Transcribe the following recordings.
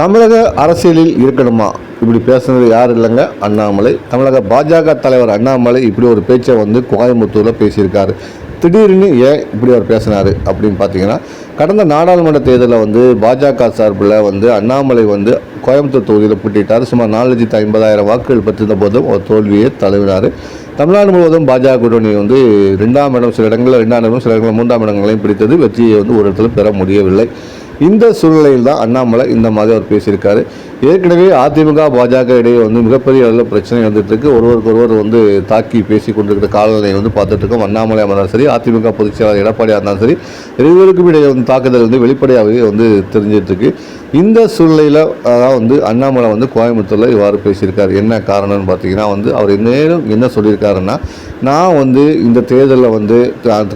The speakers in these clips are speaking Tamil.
தமிழக அரசியலில் இருக்கணுமா? இப்படி பேசுனது யார் இல்லைங்க? அண்ணாமலை. தமிழக பாஜக தலைவர் அண்ணாமலை இப்படி ஒரு பேச்சை வந்து கோயம்புத்தூரில் பேசியிருக்காரு. திடீர்னு ஏன் இப்படி அவர் பேசினார் அப்படின்னு பார்த்தீங்கன்னா கடந்த நாடாளுமன்ற தேர்தலில் வந்து பாஜக சார்பில் வந்து அண்ணாமலை வந்து கோயம்புத்தூர் தொகுதியில் போட்டிட்டார். சுமார் நாலு லட்சத்து ஐம்பதாயிரம் வாக்குகள் பெற்றிருந்த போதும் ஒரு தோல்வியை தழுவினார். தமிழ்நாடு முழுவதும் பாஜக கூட்டணி வந்து ரெண்டாம் இடம் சில இடங்களில் ரெண்டாம் இடம் சில இடங்களில் மூன்றாம் இடங்களையும் பிடித்தது. வெற்றியை வந்து ஒரு இடத்துல பெற முடியவில்லை. இந்த சூழ்நிலையில் தான் அண்ணாமலை இந்த மாதிரி அவர் பேசியிருக்காரு. ஏற்கனவே அதிமுக பாஜக இடையே வந்து மிகப்பெரிய அளவில் பிரச்சனை வந்துட்டு இருக்கு ஒருவருக்கு ஒருவர் வந்து தாக்கி பேசி கொண்டிருக்கிற காலநிலையை வந்து பார்த்துட்டு இருக்கோம் அண்ணாமலையாக இருந்தாலும் சரி அதிமுக பொதுச் செயலாளர் எடப்பாடியாக இருந்தாலும் சரி இருவருக்கும் இடையே வந்து தாக்குதல் வந்து வெளிப்படையாகவே வந்து தெரிஞ்சிட்டு இருக்கு இந்த சூழ்நிலையில் அதான் வந்து அண்ணாமலை வந்து கோயம்புத்தூரில் இவ்வாறு பேசியிருக்காரு. என்ன காரணம்னு பார்த்தீங்கன்னா வந்து அவர் மேலும் என்ன சொல்லியிருக்காருன்னா நான் வந்து இந்த தேர்தலில் வந்து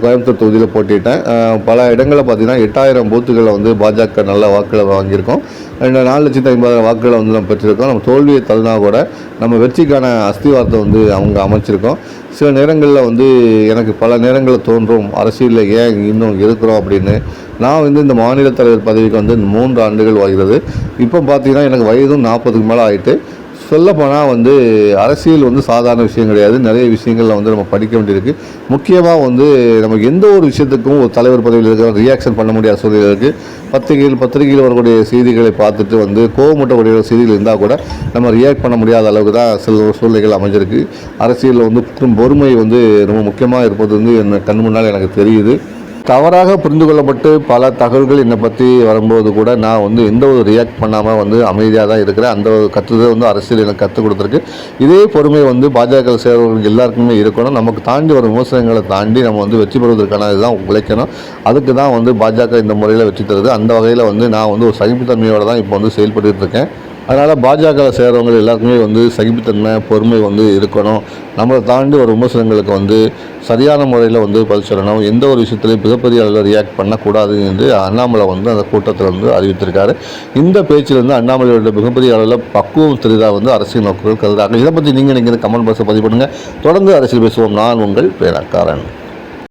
கோயம்புத்தூர் தொகுதியில் போட்டிட்டேன் பல இடங்களில் பார்த்தீங்கன்னா எட்டாயிரம் பூத்துகளில் வந்து பாஜக நல்ல வாக்குகளை வாங்கியிருக்கோம். ரெண்டு நாலு லட்சத்து ஐம்பதாயிரம் வாக்குகளை வந்து நம்ம பெற்றிருக்கோம். நம்ம தோல்வியை தள்ளினா கூட நம்ம வெற்றிக்கான அஸ்திவாரத்தை வந்து அவங்க அமைச்சிருக்கோம். சில நேரங்களில் வந்து எனக்கு பல நேரங்களில் தோன்றும் அரசியலில் ஏன் இன்னும் இருக்கிறோம்? அப்படின்னு. நான் வந்து இந்த மாநில தலைவர் பதவிக்கு வந்து மூன்று ஆண்டுகள் வருகிறது இப்போ பார்த்தீங்கன்னா எனக்கு வயதும் நாற்பதுக்கு மேலே ஆயிட்டு சொல்லப்போனால் வந்து அரசியல் வந்து சாதாரண விஷயம் கிடையாது. நிறைய விஷயங்களில் வந்து நம்ம படிக்க வேண்டியிருக்கு. முக்கியமாக வந்து நமக்கு எந்த ஒரு விஷயத்துக்கும் ஒரு தலைவர் பதவியில் இருக்கிற ரியாக்ஷன் பண்ண முடியாத சூழ்நிலை இருக்குது பத்திரிகையில் பத்திரிகையில் வரக்கூடிய செய்திகளை பார்த்துட்டு வந்து கோவமூட்டக்கூடிய செய்திகள் இருந்தால் கூட நம்ம ரியாக்ட் பண்ண முடியாத அளவுக்கு தான் சில சூழ்நிலைகள் அமைஞ்சிருக்கு. அரசியலில் வந்து பொறுமை வந்து ரொம்ப முக்கியமாக இருப்பது வந்து என்ன கண் முன்னால் எனக்கு தெரியுது. தவறாக புரிந்து கொள்ளப்பட்டு பல தகவல்கள் என்னை பற்றி வரும்போது கூட நான் வந்து எந்த ஒரு ரியாக்ட் பண்ணாமல் வந்து அமைதியாக தான் இருக்கிறேன். அந்த ஒரு கற்றுதை வந்து அரசியல் எனக்கு கற்றுக் கொடுத்துருக்கு. இதே பொறுமை வந்து பாஜக சேர்வர்கள் எல்லாருக்குமே இருக்கணும். நமக்கு தாண்டி வரும் விமர்சனங்களை தாண்டி நம்ம வந்து வெற்றி பெறுவதற்கான இதுதான் உழைக்கணும். அதுக்கு தான் வந்து பாஜக இந்த முறையில் வெற்றி தருது. அந்த வகையில் வந்து நான் வந்து ஒரு சகிப்புத்தன்மையோடு தான் இப்போ வந்து செயல்பட்டு இருக்கேன். அதனால் பாஜகவில் சேர்றவங்க எல்லாருக்குமே வந்து சகிப்புத்தன்மை பொறுமை வந்து இருக்கணும். நம்மளை தாண்டி ஒரு விமர்சனங்களுக்கு வந்து சரியான முறையில் வந்து பதில் சொல்லணும். எந்த ஒரு விஷயத்துலையும் மிகப்பெரிய அளவில் ரியாக்ட் பண்ணக்கூடாது என்று அண்ணாமலை வந்து அந்த கூட்டத்தில் வந்து அறிவித்திருக்காரு. இந்த பேச்சிலிருந்து அண்ணாமலையோட மிகப்பெரிய அளவில் பக்குவம் தெரிதாக வந்து அரசியல் நோக்குகள் கருதுறாங்க இதை பற்றி நீங்கள் நீங்கள் கமெண்ட் பாக்ஸை பதிவு பண்ணுங்கள் தொடர்ந்து அரசியல் பேசுவோம். நான் உங்கள் பேரக்காரன்.